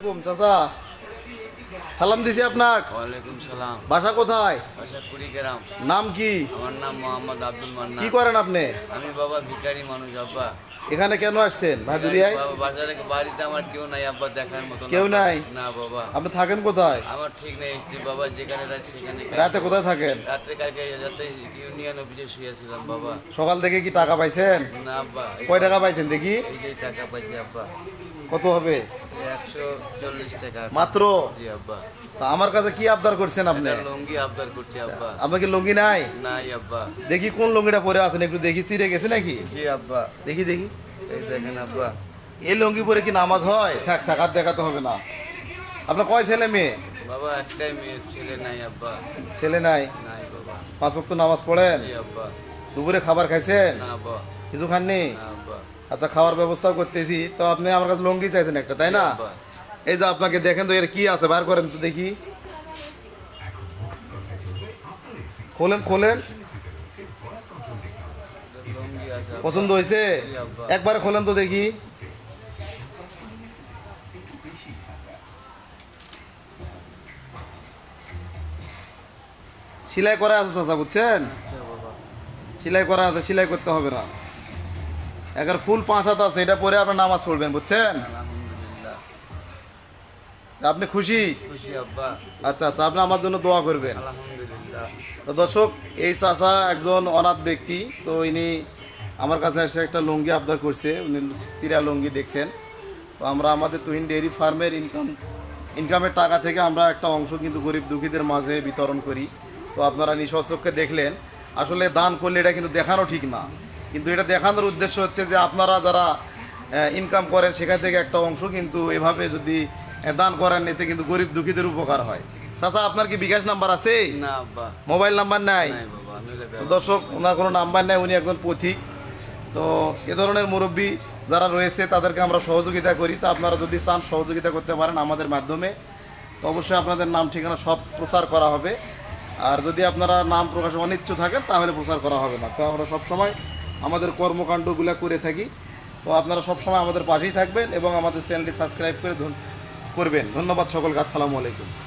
আলাইকুম চাচা। সালাম দিছি আপনার ওয়ালাইকুম সালাম। বাসা কোথায়? বাসা কুড়িগ্রাম। নাম কি? আমার নাম মোহাম্মদ আব্দুল মান্না কি করেন আপনি? আমি বাবা ভিখারি মানুষ আব্বা। এখানে কেন আসছেন ভাদুরিয়ায়? বাবা বাজারে বাড়িতে আমার কেউ নাই আব্বা দেখার মতো কেউ নাই? না বাবা। আপনি থাকেন কোথায়? আমার ঠিক নেই স্ত্রী বাবা যেখানে রাত সেখানে রাতে কোথায় থাকেন? রাত্রে কালকে যাতে ইউনিয়ন অফিসে শুয়েছিলাম বাবা। সকাল থেকে কি টাকা পাইছেন? না আব্বা। কয় টাকা পাইছেন দেখি। এই যে টাকা পাইছি আব্বা। কত হবে? টাকা মাত্র? জি আব্বা। তা আমার কাছে কি আবদার করছেন আপনি? লুঙ্গি আবদার করছি আব্বা। লুঙ্গি নাই? নাই আব্বা। দেখি কোন লুঙ্গিটা পরে আছেন একটু দেখি চিড়ে গেছে নাকি? জি আব্বা। দেখি দেখি। এই দেখেন আব্বা। এই লুঙ্গি পরে কি নামাজ হয়? থাক থাক আর দেখাতে হবে না। আপনার কয় ছেলে মেয়ে? বাবা একটাই মেয়ে ছেলে নাই আব্বা। ছেলে নাই? নাই বাবা। পাঁচ ওয়াক্ত নামাজ পড়েন? জি আব্বা। দুপুরে খাবার খাইছেন? না আব্বা। কিছু খাননি? না আচ্ছা খাওয়ার ব্যবস্থাও করতেছি। তো আপনি আমার কাছে লুঙ্গি চাইছেন একটা তাই না? এই যে আপনাকে দেখেন তো এর কি আছে? বার করেন তো দেখি। খোলেন খোলেন। পছন্দ হয়েছে? একবারে খোলেন তো দেখি। সেলাই করা আছে চাচা বুঝছেন? আচ্ছা সেলাই করা আছে সেলাই করতে হবে না। এগার ফুল পাঁচ হাত আছে এটা পরে আপনার নামাজ পড়বেন বুঝছেন? আপনি খুশি? আচ্ছা আচ্ছা আপনি আমার জন্য দোয়া করবেন। তো দর্শক এই চাচা একজন অনাথ ব্যক্তি তো ইনি আমার কাছে এসে একটা লুঙ্গি আবদার করছে উনি সিরা লুঙ্গি দেখছেন। তো আমরা আমাদের তুহিন ডেয়ারি ফার্মের ইনকাম ইনকামের টাকা থেকে আমরা একটা অংশ কিন্তু গরিব দুঃখীদের মাঝে বিতরণ করি। তো আপনারা নিঃস্বচক্ষে দেখলেন আসলে দান করলে এটা কিন্তু দেখানো ঠিক না। কিন্তু এটা দেখানোর উদ্দেশ্য হচ্ছে যে আপনারা যারা ইনকাম করেন সেখান থেকে একটা অংশ কিন্তু এভাবে যদি দান করেন এতে কিন্তু গরিব দুঃখীদের উপকার হয়। চাচা আপনার কি বিকাশ নাম্বার আছে? মোবাইল নাম্বার নাই? দর্শক ওনার কোনো নাম্বার নেই উনি একজন পথিক। তো এ ধরনের মুরব্বী যারা রয়েছে তাদেরকে আমরা সহযোগিতা করি। তো আপনারা যদি চান সহযোগিতা করতে পারেন আমাদের মাধ্যমে। তো অবশ্যই আপনাদের নাম ঠিকানা সব প্রচার করা হবে। আর যদি আপনারা নাম প্রকাশে অনিচ্ছ থাকেন তাহলে প্রচার করা হবে না। তো আমরা সবসময় আমাদের কর্মকাণ্ডগুলো করে থাকি। তো আপনারা সবসময় আমাদের পাশেই থাকবেন এবং আমাদের চ্যানেলটি সাবস্ক্রাইব করে করবেন। ধন্যবাদ সকলকে, আসসালামু আলাইকুম।